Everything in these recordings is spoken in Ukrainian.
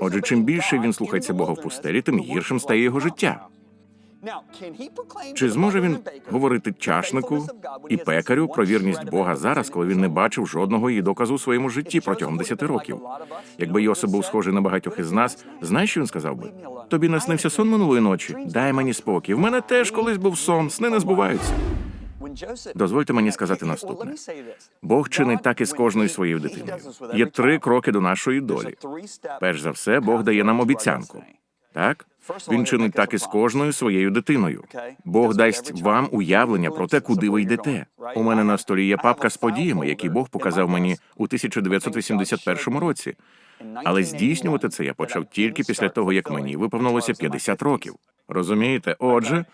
Отже, чим більше він слухається Бога в пустелі, тим гіршим стає його життя. Чи зможе він говорити чашнику і пекарю про вірність Бога зараз, коли він не бачив жодного її доказу у своєму житті протягом 10 років? Якби Йосип був схожий на багатьох із нас, знаєш, що він сказав би? Тобі наснився сон минулої ночі? Дай мені спокій. В мене теж колись був сон, сни не збуваються. Дозвольте мені сказати наступне. Бог чинить так і з кожною своєю дитиною. Є три кроки до нашої долі. Перш за все, Бог дає нам обіцянку. Так? Він чинить так і з кожною своєю дитиною. Бог дасть вам уявлення про те, куди ви йдете. У мене на столі є папка з подіями, які Бог показав мені у 1981 році. Але здійснювати це я почав тільки після того, як мені виповнилося 50 років. Розумієте? Отже,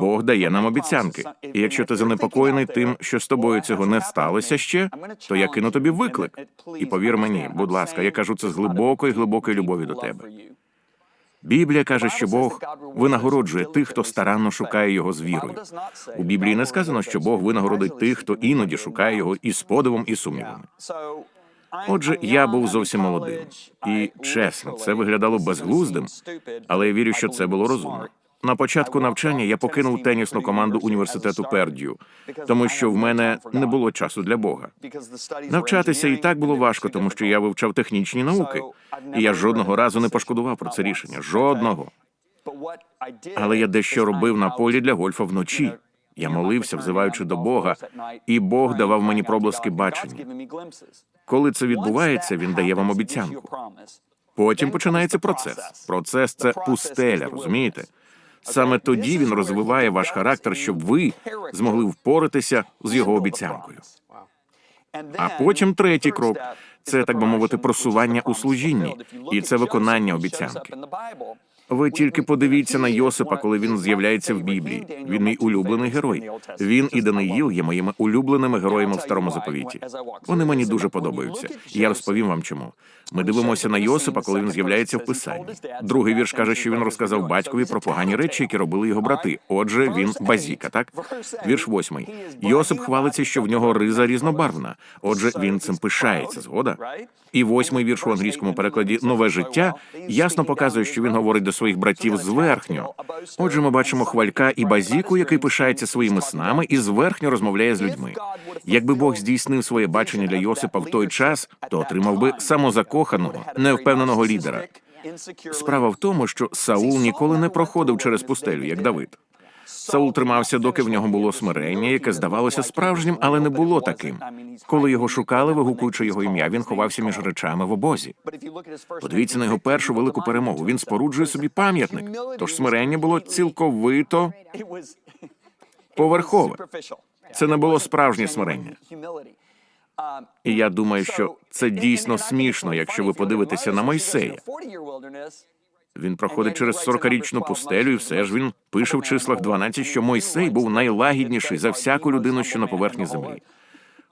Бог дає нам обіцянки. І якщо ти занепокоєний тим, що з тобою цього не сталося ще, то я кину тобі виклик. І повір мені, будь ласка, я кажу це з глибокої, глибокої любові до тебе. Біблія каже, що Бог винагороджує тих, хто старанно шукає його з вірою. У Біблії не сказано, що Бог винагородить тих, хто іноді шукає його із подивом і сумнівами. Отже, я був зовсім молодим, і чесно, це виглядало безглуздим, але я вірю, що це було розумно. На початку навчання я покинув тенісну команду університету Пердью, тому що в мене не було часу для Бога. Навчатися і так було важко, тому що я вивчав технічні науки, і я жодного разу не пошкодував про це рішення. Жодного. Але я дещо робив на полі для гольфа вночі. Я молився, взиваючи до Бога, і Бог давав мені проблиски бачення. Коли це відбувається, він дає вам обіцянку. Потім починається процес. Процес це пустеля, розумієте? Саме тоді він розвиває ваш характер, щоб ви змогли впоратися з його обіцянкою. А потім третій крок це так би мовити просування у служінні, і це виконання обіцянки. Ви тільки подивіться на Йосипа, коли він з'являється в Біблії. Він мій улюблений герой. Він і Даниїл є моїми улюбленими героями в старому заповіті. Вони мені дуже подобаються. Я розповім вам чому. Ми дивимося на Йосипа, коли він з'являється в писанні. Другий вірш каже, що він розказав батькові про погані речі, які робили його брати. Отже, він базіка. Так вірш восьмий. Йосип хвалиться, що в нього риза різнобарвна. Отже, він цим пишається. Згода. І восьмий вірш у англійському перекладі нове життя ясно показує, що він говорить до своїх братів зверхньо. Отже, ми бачимо хвалька і базіку, який пишається своїми снами і зверхньо розмовляє з людьми. Якби Бог здійснив своє бачення для Йосипа в той час, то отримав би самозакоханого, невпевненого лідера. Справа в тому, що Саул ніколи не проходив через пустелю, як Давид. Саул тримався, доки в нього було смирення, яке здавалося справжнім, але не було таким. Коли його шукали, вигукуючи його ім'я, він ховався між речами в обозі. Подивіться на його першу велику перемогу. Він споруджує собі пам'ятник. Тож смирення було цілковито поверхове. Це не було справжнє смирення. І я думаю, що це дійсно смішно, якщо ви подивитеся на Мойсея. Він проходить через 40-річну пустелю, і все ж він пише в числах 12, що Мойсей був найлагідніший за всяку людину, що на поверхні землі.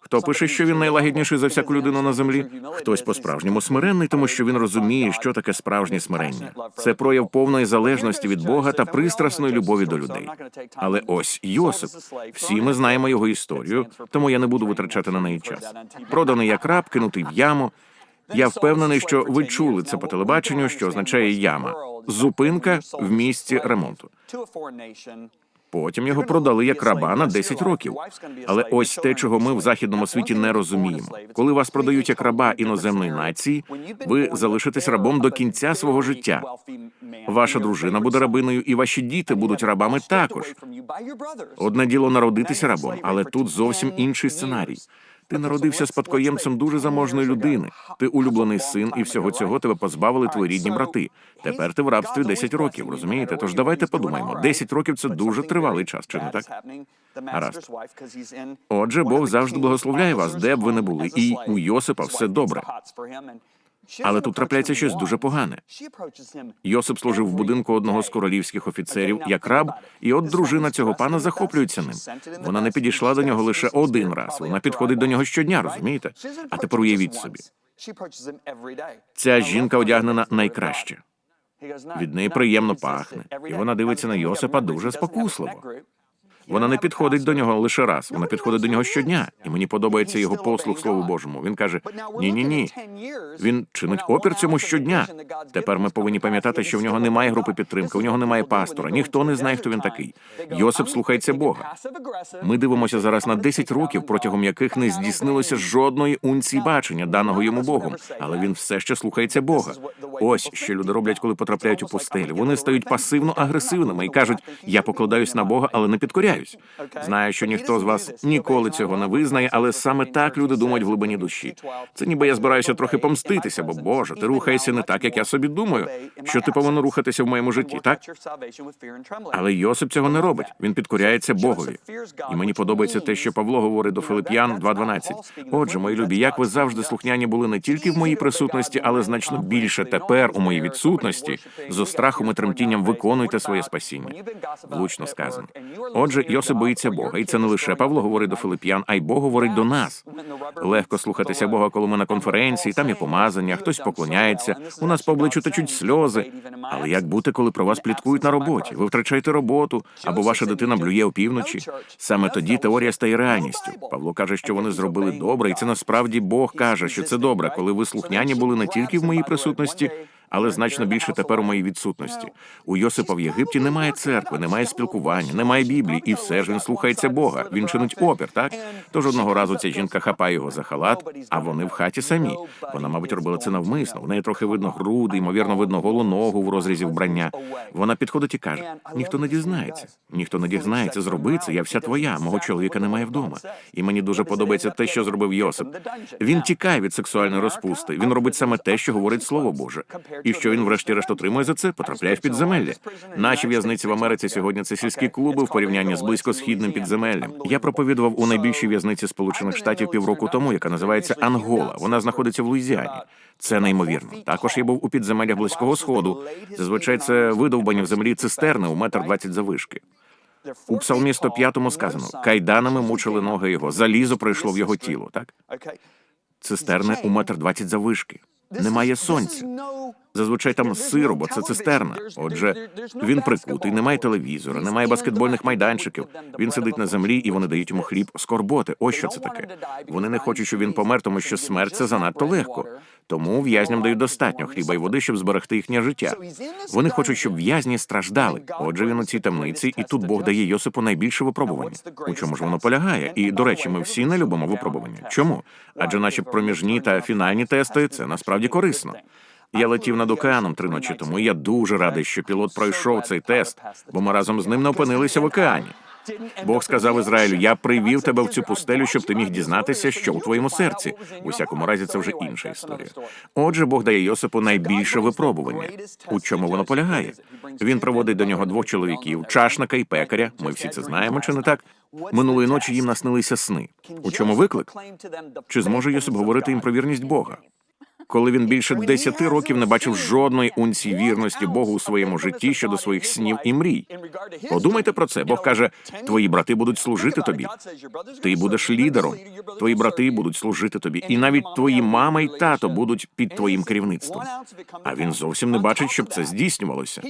Хто пише, що він найлагідніший за всяку людину на землі? Хтось по-справжньому смиренний, тому що він розуміє, що таке справжнє смирення. Це прояв повної залежності від Бога та пристрасної любові до людей. Але ось Йосип. Всі ми знаємо його історію, тому я не буду витрачати на неї час. Проданий як раб, кинутий в яму. Я впевнений, що ви чули це по телебаченню, що означає яма зупинка в місці ремонту. Потім його продали як раба на 10 років. Але ось те, чого ми в західному світі не розуміємо. Коли вас продають як раба іноземної нації, ви залишитесь рабом до кінця свого життя. Ваша дружина буде рабиною, і ваші діти будуть рабами також. Одне діло народитися рабом, але тут зовсім інший сценарій. Ти народився спадкоємцем дуже заможної людини. Ти улюблений син, і всього цього тебе позбавили твої рідні брати. Тепер ти в рабстві 10 років. Розумієте? Тож давайте подумаємо. 10 років це дуже тривалий час, чи не так? Гаразд. Отже, Бог завжди благословляє вас, де б ви не були, і у Йосипа все добре. Але тут трапляється щось дуже погане. Йосип служив в будинку одного з королівських офіцерів як раб, і от дружина цього пана захоплюється ним. Вона не підійшла до нього лише один раз. Вона підходить до нього щодня, розумієте? А тепер уявіть собі. Ця жінка одягнена найкраще. Від неї приємно пахне, і вона дивиться на Йосипа дуже спокусливо. Вона не підходить до нього лише раз, вона підходить до нього щодня. І мені подобається його послуг Слову Божому. Він каже: ні, ні, ні. Він чинить опір цьому щодня. Тепер ми повинні пам'ятати, що в нього немає групи підтримки, у нього немає пастора. Ніхто не знає, хто він такий. Йосип слухається Бога. Ми дивимося зараз на 10 років, протягом яких не здійснилося жодної унції бачення, даного йому Богом, але він все ще слухається Бога. Ось що люди роблять, коли потрапляють у постель. Вони стають пасивно агресивними і кажуть: я покладаюсь на Бога, але не підкоряюсь. Знаю, що ніхто з вас ніколи цього не визнає, але саме так люди думають в глибині душі. Це ніби я збираюся трохи помститися, бо Боже, ти рухаєшся не так, як я собі думаю. Що ти повинен рухатися в моєму житті, так? Але Йосип цього не робить. Він підкоряється Богові. І мені подобається те, що Павло говорить до Филип'ян 2.12. Отже, мої любі, як ви завжди слухняні були не тільки в моїй присутності, але значно більше тепер у моїй відсутності, зо страхом і тремтінням виконуйте своє спасіння. Влучно сказано. Отже, Йосип боїться Бога, і це не лише Павло говорить до Филип'ян, а й Бог говорить до нас. Легко слухатися Бога, коли ми на конференції, там є помазання, хтось поклоняється, у нас по обличчю течуть сльози. Але як бути, коли про вас пліткують на роботі? Ви втрачаєте роботу, або ваша дитина блює опівночі? Саме тоді теорія стає реальністю. Павло каже, що вони зробили добре, і це насправді Бог каже, що це добре, коли ви слухняні були не тільки в моїй присутності. Але значно більше тепер у моїй відсутності. У Йосипа в Єгипті немає церкви, немає спілкування, немає Біблії, і все ж він слухається Бога. Він чинить опір, так? Тож одного разу ця жінка хапає його за халат, а вони в хаті самі. Вона, мабуть, робила це навмисно. В неї трохи видно груди, ймовірно, видно голу ногу в розрізі вбрання. Вона підходить і каже: ніхто не дізнається, ніхто не дізнається, зроби це. Я вся твоя. Мого чоловіка немає вдома. І мені дуже подобається те, що зробив Йосип. Він тікає від сексуальної розпусти. Він робить саме те, що говорить Слово Боже. І що він, врешті-решт, отримує за це, потрапляє в підземелля. Наші в'язниці в Америці сьогодні це сільські клуби в порівнянні з близькосхідним підземеллям. Я проповідував у найбільшій в'язниці Сполучених Штатів півроку тому, яка називається Ангола. Вона знаходиться в Луїзіані. Це неймовірно. Також я був у підземеллях близького сходу. Зазвичай це видовбані в землі цистерни у метр двадцять завишки. У псалмі 105 сказано: кайданами мучили ноги його, залізо пройшло в його тіло. Так цистерни у метр двадцять завишки. Немає сонця. Зазвичай там сиро, бо це цистерна. Отже, він прикутий, немає телевізора, немає баскетбольних майданчиків. Він сидить на землі, і вони дають йому хліб скорботи. Ось що це таке. Вони не хочуть, щоб він помер, тому що смерть це занадто легко. Тому в'язням дають достатньо хліба й води, щоб зберегти їхнє життя. Вони хочуть, щоб в'язні страждали. Отже, він у цій темниці, і тут Бог дає Йосипу найбільше випробування. У чому ж воно полягає? І до речі, ми всі не любимо випробування. Чому? Адже наші проміжні та фінальні тести це насправді корисно. Я летів над океаном три ночі тому. Я дуже радий, що пілот пройшов цей тест, бо ми разом з ним не опинилися в океані. Бог сказав Ізраїлю: я привів тебе в цю пустелю, щоб ти міг дізнатися, що у твоєму серці. У всякому разі, це вже інша історія. Отже, Бог дає Йосипу найбільше випробування. У чому воно полягає? Він проводить до нього двох чоловіків, чашника і пекаря. Ми всі це знаємо, чи не так? Минулої ночі їм наснилися сни. У чому виклик? Чи зможе Йосип говорити їм про вірність Бога? Коли він більше десяти років не бачив жодної унції вірності Богу у своєму житті щодо своїх снів і мрій. Подумайте про це. Бог каже: твої брати будуть служити тобі. Ти будеш лідером. Твої брати будуть служити тобі, і навіть твої мама і тато будуть під твоїм керівництвом. А він зовсім не бачить, щоб це здійснювалося.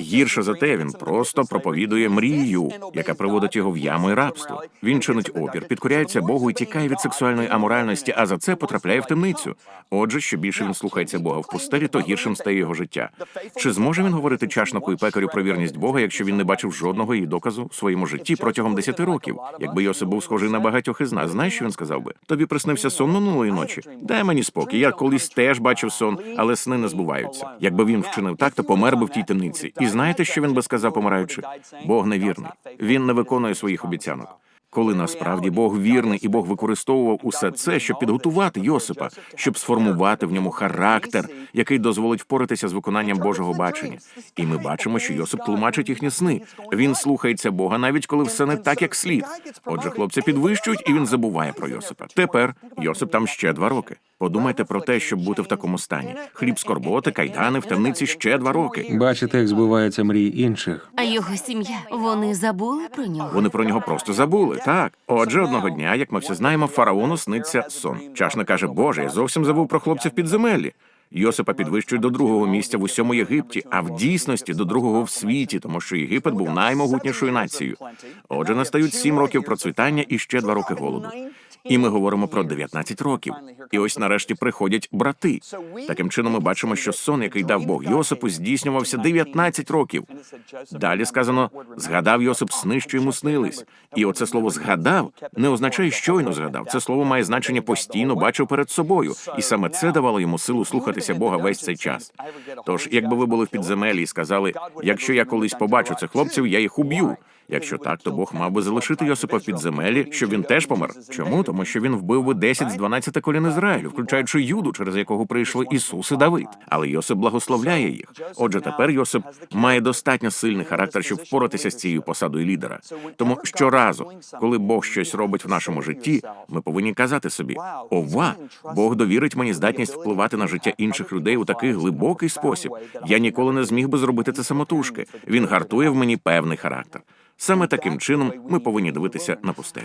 Гірше за те, він просто проповідує мрію, яка приводить його в яму і рабство. Він чинить опір, підкоряється Богу і тікає від сексуальної аморальності, а за це потрапляє в темницю. Отже, що більше він слухається Бога в пустелі, то гіршим стає його життя. Чи зможе він говорити чашнику і пекарю про вірність Бога, якщо він не бачив жодного її доказу в своєму житті протягом десяти років? Якби Йосип був схожий на багатьох із нас, знаєш, що він сказав би? Тобі приснився сон минулої ночі. Дай мені спокій. Я колись теж бачив сон, але сни не збуваються. Якби він вчинив так, то помер би в тій темниці. І знаєте, що він би сказав, помираючи? Бог невірний. Він не виконує своїх обіцянок. Коли насправді Бог вірний і Бог використовував усе це, щоб підготувати Йосипа, щоб сформувати в ньому характер, який дозволить впоратися з виконанням Божого бачення. І ми бачимо, що Йосип тлумачить їхні сни. Він слухається Бога, навіть коли все не так, як слід. Отже, хлопці підвищують, і він забуває про Йосипа. Тепер Йосип там ще два роки. Подумайте про те, щоб бути в такому стані. Хліб скорботи, кайдани в темниці ще два роки. Бачите, як збуваються мрії інших. А його сім'я вони забули про нього. Вони про нього просто забули. Так, отже, одного дня, як ми всі знаємо, фараону сниться сон. Чашна каже: Боже, я зовсім забув про хлопця в підземеллі. Йосипа підвищують до другого місця в усьому Єгипті, а в дійсності до другого в світі, тому що Єгипет був наймогутнішою нацією. Отже, настають сім років процвітання і ще два роки голоду. І ми говоримо про 19 років. І ось нарешті приходять брати. Таким чином, ми бачимо, що сон, який дав Бог Йосипу, здійснювався 19 років. Далі сказано: згадав Йосип сни, що йому снились. І оце слово згадав не означає щойно згадав. Це слово має значення постійно бачив перед собою, і саме це давало йому силу слухатися Бога весь цей час. Тож, якби ви були в підземелі і сказали, якщо я колись побачу цих хлопців, я їх уб'ю. Якщо так, то Бог мав би залишити Йосипа в підземелі, щоб він теж помер. Чому? Тому що він вбив би 10 з 12 колін Ізраїлю, включаючи Юду, через якого прийшли Ісус і Давид. Але Йосип благословляє їх. Отже, тепер Йосип має достатньо сильний характер, щоб впоратися з цією посадою лідера. Тому щоразу, коли Бог щось робить в нашому житті, ми повинні казати собі: ова, Бог довірить мені здатність впливати на життя інших людей у такий глибокий спосіб. Я ніколи не зміг би зробити це самотужки. Він гартує в мені певний характер. Саме таким чином ми повинні дивитися на пустелю.